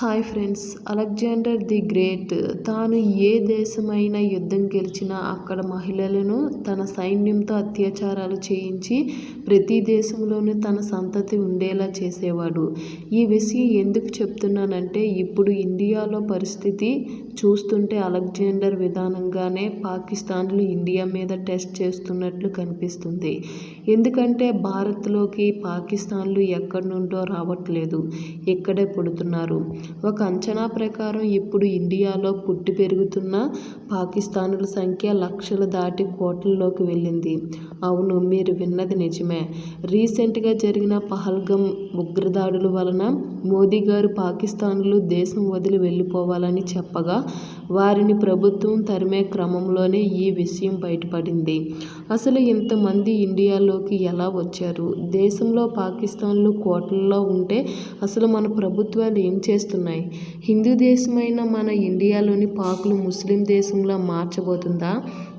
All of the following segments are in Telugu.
Hi friends Alexander the great. తాను ఏ దేశమైనా యుద్ధం గెలిచినా అక్కడ మహిళలను తన సైన్యంతో అత్యాచారాలు చేయించి ప్రతి దేశంలోనూ తన సంతతి ఉండేలా చేసేవాడు. ఈ విషయం ఎందుకు చెప్తున్నానంటే ఇప్పుడు ఇండియాలో పరిస్థితి చూస్తుంటే అలెగ్జాండర్ విధానంగానే పాకిస్తాన్లు ఇండియా మీద టెస్ట్ చేస్తున్నట్లు కనిపిస్తుంది. ఎందుకంటే భారత్లోకి పాకిస్తాన్లు ఎక్కడి నుండో రావట్లేదు. ఇక్కడే పుడుతున్నారు. ఒక అంచనా ప్రకారం ఇప్పుడు ఇండియాలో పుట్టి పెరుగుతున్న పాకిస్తానుల సంఖ్య లక్షలు దాటి కోట్లలోకి వెళ్ళింది. అవును మీరు విన్నది నిజమే. రీసెంట్గా జరిగిన పహల్గం ఉగ్రదాడుల వలన మోదీ గారు పాకిస్తాన్లు దేశం వదిలి వెళ్ళిపోవాలని చెప్పగా వారిని ప్రభుత్వం తరిమే క్రమంలోనే ఈ విషయం బయటపడింది. అసలు ఇంతమంది ఇండియాలోకి ఎలా వచ్చారు? దేశంలో పాకిస్తాన్లు కోట్లలో ఉంటే అసలు మన ప్రభుత్వాలు ఏం చేస్తున్నాయి? హిందూ దేశమైన మన ఇండియాలోని పాకులు ముస్లిం దేశంలో మార్చబోతుందా?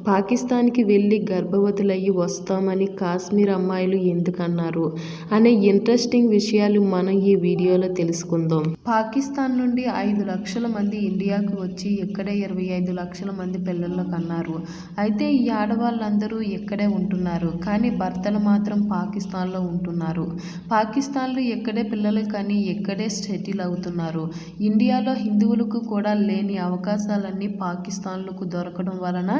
పాకిస్తాన్కి వెళ్ళి గర్భవతులయ్యి వస్తామని కాశ్మీర్ అమ్మాయిలు ఎందుకన్నారు అనే ఇంట్రెస్టింగ్ విషయాలు మనం ఈ వీడియోలో తెలుసుకుందాం. పాకిస్తాన్ నుండి ఐదు లక్షల మంది ఇండియాకు వచ్చి ఇక్కడే ఇరవై ఐదు లక్షల మంది పిల్లల్లో కన్నారు అయితే ఈ ఆడవాళ్ళందరూ ఇక్కడే ఉంటున్నారు. కానీ భర్తలు మాత్రం పాకిస్తాన్లో ఉంటున్నారు. పాకిస్తాన్లో ఇక్కడే పిల్లలు కానీ ఇక్కడే సెటిల్ అవుతున్నారు. ఇండియాలో హిందువులకు కూడా లేని అవకాశాలన్నీ పాకిస్తాన్లకు దొరకడం వలన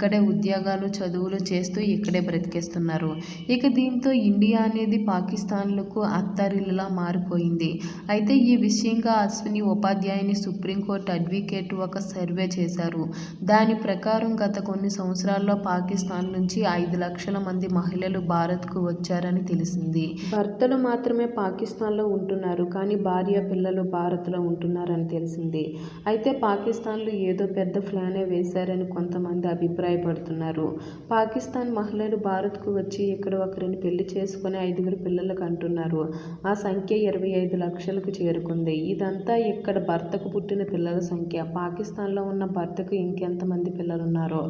ఇక్కడే ఉద్యోగాలు చదువులు చేస్తూ ఇక్కడే బ్రతికేస్తున్నారు. ఇక దీంతో ఇండియా అనేది పాకిస్తాన్లకు అత్తారిల్లులా మారిపోయింది. అయితే ఈ విషయంగా అశ్విని ఉపాధ్యాయుని సుప్రీంకోర్టు అడ్వకేట్ ఒక సర్వే చేశారు. దాని ప్రకారం గత కొన్ని సంవత్సరాల్లో పాకిస్తాన్ నుంచి ఐదు లక్షల మంది మహిళలు భారత్కు వచ్చారని తెలిసింది. భర్తలు మాత్రమే పాకిస్తాన్లో ఉంటున్నారు కానీ భార్య పిల్లలు భారత్లో ఉంటున్నారని తెలిసింది. అయితే పాకిస్తాన్లో ఏదో పెద్ద ప్లానే వేశారని కొంతమంది అభిప్రాయం అభిప్రాయపడుతున్నారు పాకిస్తాన్ మహిళలు భారత్కు వచ్చి ఇక్కడ ఒకరిని పెళ్ళి చేసుకుని ఐదుగురు పిల్లలకు అంటున్నారు. ఆ సంఖ్య ఇరవై ఐదు లక్షలకు చేరుకుంది. ఇదంతా ఇక్కడ భర్తకు పుట్టిన పిల్లల సంఖ్య? పాకిస్తాన్లో ఉన్న భర్తకు ఇంకెంతమంది పిల్లలు ఉన్నారో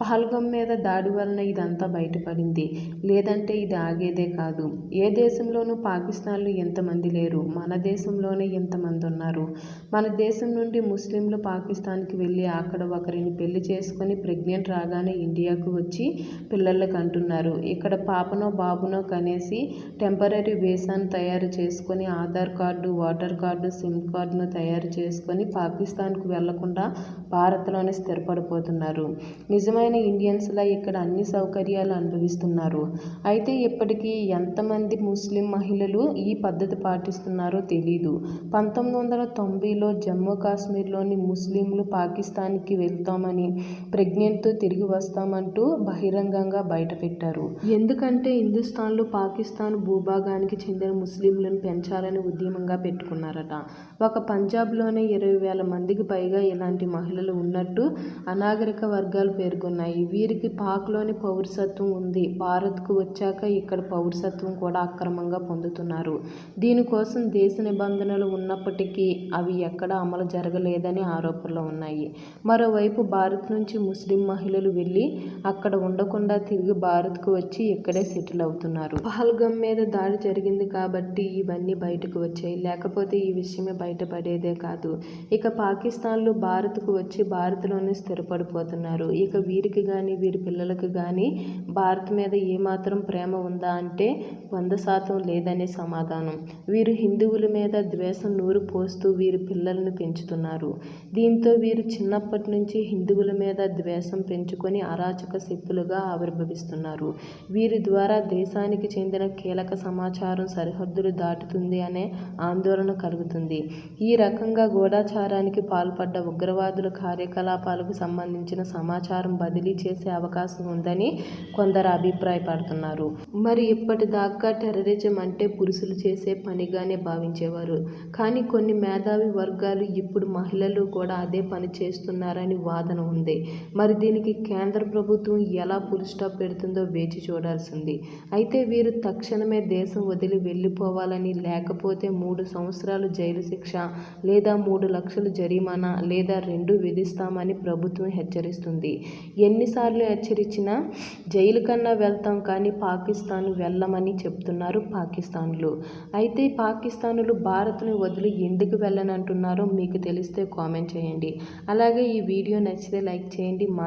పహల్గం మీద దాడి వలన ఇదంతా బయటపడింది. లేదంటే ఇది ఆగేదే కాదు. ఏ దేశంలోనూ పాకిస్తాన్లు ఎంతమంది లేరు? మన దేశంలోనే ఎంతమంది ఉన్నారు? మన దేశం నుండి ముస్లింలు పాకిస్తాన్కి వెళ్ళి అక్కడ ఒకరిని పెళ్ళి చేసుకొని ప్రెగ్నెంట్ రా రాగానే ఇండియాకు వచ్చి పిల్లలకు అంటున్నారు ఇక్కడ పాపనో బాబునో కనేసి టెంపరీ వీసాను తయారు చేసుకొని Aadhaar card voter card SIM కార్డును తయారు చేసుకొని పాకిస్తాన్కు వెళ్ళకుండా భారత్లోనే స్థిరపడిపోతున్నారు. నిజమైన ఇండియన్స్లా ఇక్కడ అన్ని సౌకర్యాలు అనుభవిస్తున్నారు. అయితే ఇప్పటికీ ఎంతమంది ముస్లిం మహిళలు ఈ పద్ధతి పాటిస్తున్నారో తెలీదు. పంతొమ్మిది వందల తొంభైలో జమ్మూ కాశ్మీర్లోని ముస్లింలు పాకిస్తాన్కి వెళ్తామని ప్రెగ్నెంట్తో తిరిగి వస్తామంటూ బహిరంగంగా బయటపెట్టారు ఎందుకంటే హిందుస్థాన్లో పాకిస్తాన్ భూభాగానికి చెందిన ముస్లింలను పెంచాలని ఉద్యమంగా పెట్టుకున్నారట. ఒక పంజాబ్లోనే ఇరవై వేల మందికి పైగా ఇలాంటి మహిళలు ఉన్నట్టు అనాగరిక వర్గాలు పేర్కొన్నాయి. వీరికి పాక్లోని పౌరసత్వం ఉంది. భారత్కు వచ్చాక ఇక్కడ పౌరసత్వం కూడా అక్రమంగా పొందుతున్నారు. దీనికోసం దేశ నిబంధనలు ఉన్నప్పటికీ అవి ఎక్కడ అమలు జరగలేదని ఆరోపణలు ఉన్నాయి. మరోవైపు భారత్ నుంచి ముస్లిం మహిళలు వెళ్ళి అక్కడ ఉండకుండా తిరిగి భారత్కు వచ్చి ఇక్కడే సెటిల్ అవుతున్నారు. పహల్గం మీద దాడి జరిగింది కాబట్టి ఇవన్నీ బయటకు వచ్చాయి. లేకపోతే ఈ విషయమే బయటపడేదే కాదు. ఇక పాకిస్తాన్లో భారత్కు వచ్చి భారత్లోనే స్థిరపడిపోతున్నారు. ఇక వీరికి కానీ వీరి పిల్లలకు కానీ భారత్ మీద ఏమాత్రం ప్రేమ ఉందా అంటే వంద శాతం లేదనే సమాధానం. వీరు హిందువుల మీద ద్వేషం నూరు పోస్తూ వీరి పిల్లలను పెంచుతున్నారు. దీంతో వీరు చిన్నప్పటి నుంచి హిందువుల మీద ద్వేషం పెంచుకొని అరాచక శక్తులుగా ఆవిర్భవిస్తున్నారు. వీరి ద్వారా దేశానికి చెందిన కీలక సమాచారం సరిహద్దులు దాటుతుంది అనే ఆందోళన కలుగుతుంది. ఈ రకంగా గూఢాచారానికి పాల్పడ్డ ఉగ్రవాదుల కార్యకలాపాలకు సంబంధించిన సమాచారం బదిలీ చేసే అవకాశం ఉందని కొందరు అభిప్రాయపడుతున్నారు. మరి ఇప్పటిదాకా టెర్రరిజం అంటే పురుషులు చేసే పనిగానే భావించేవారు. కానీ కొన్ని మేధావి వర్గాలు ఇప్పుడు మహిళలు కూడా అదే పని చేస్తున్నారని వాదన ఉంది. మరి దీనికి కేంద్ర ప్రభుత్వం ఎలా ఫుల్ స్టాప్ పెడుతుందో వేచి చూడాల్సింది. అయితే వీరు తక్షణమే దేశం వదిలి వెళ్ళిపోవాలని లేకపోతే మూడు సంవత్సరాలు జైలు శిక్ష లేదా మూడు లక్షలు జరిమానా లేదా రెండు విధిస్తామని ప్రభుత్వం హెచ్చరిస్తుంది. ఎన్నిసార్లు హెచ్చరించినా జైలు కన్నా వెళ్తాం కానీ పాకిస్తాన్ వెళ్ళమని చెప్తున్నారు పాకిస్తాన్లు. అయితే పాకిస్తానులు భారత్ను వదిలి ఎందుకు వెళ్ళనంటున్నారో మీకు తెలిస్తే కామెంట్ చేయండి. అలాగే ఈ వీడియో నచ్చితే లైక్ చేయండి. మా